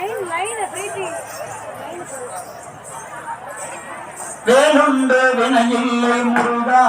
line line பிரீத்தி வினையில்லை முருகா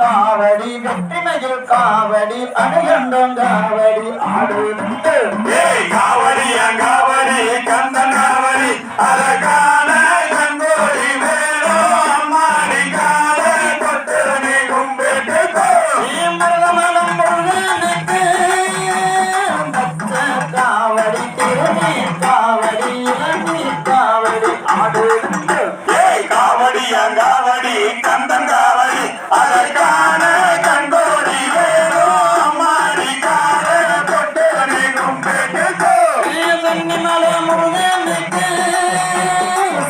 காவடி வெற்றிமையில் காவடி அணுகண்டம் காவடி ஆடு காவடி காவடி கந்தன் காவடி அழகா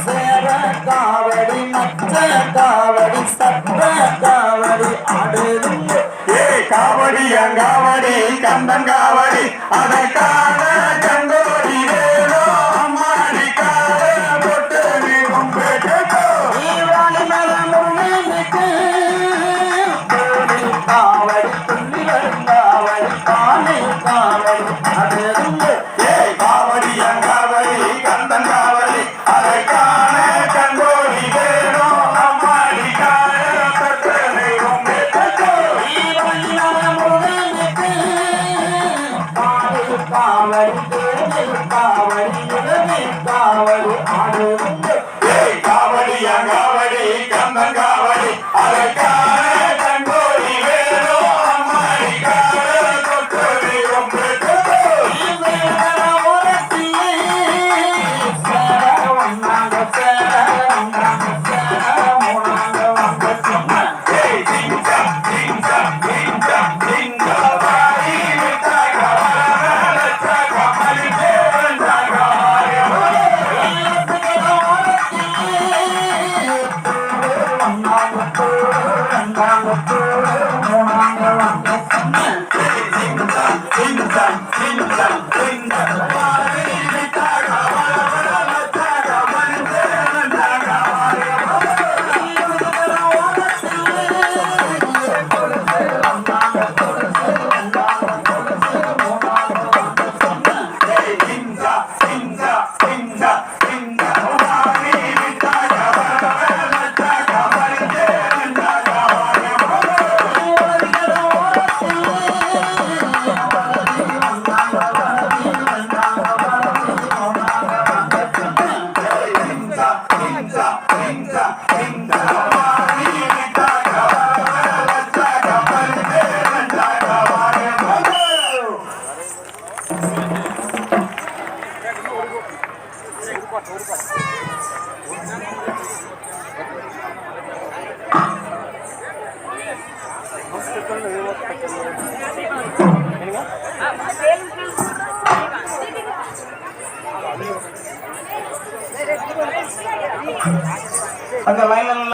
சேர காவடி மற்ற காவடி சத்த காவடி அடுது ஏ காவடி கந்தன் காவடி அதை காண கந்தோடி அம்மாடி கால பொட்டு காவடி காவடி காவடி இளமே ஆடு காவடியா காவடி கம்பன் காவடி அதற்காக அங்க லைன்ல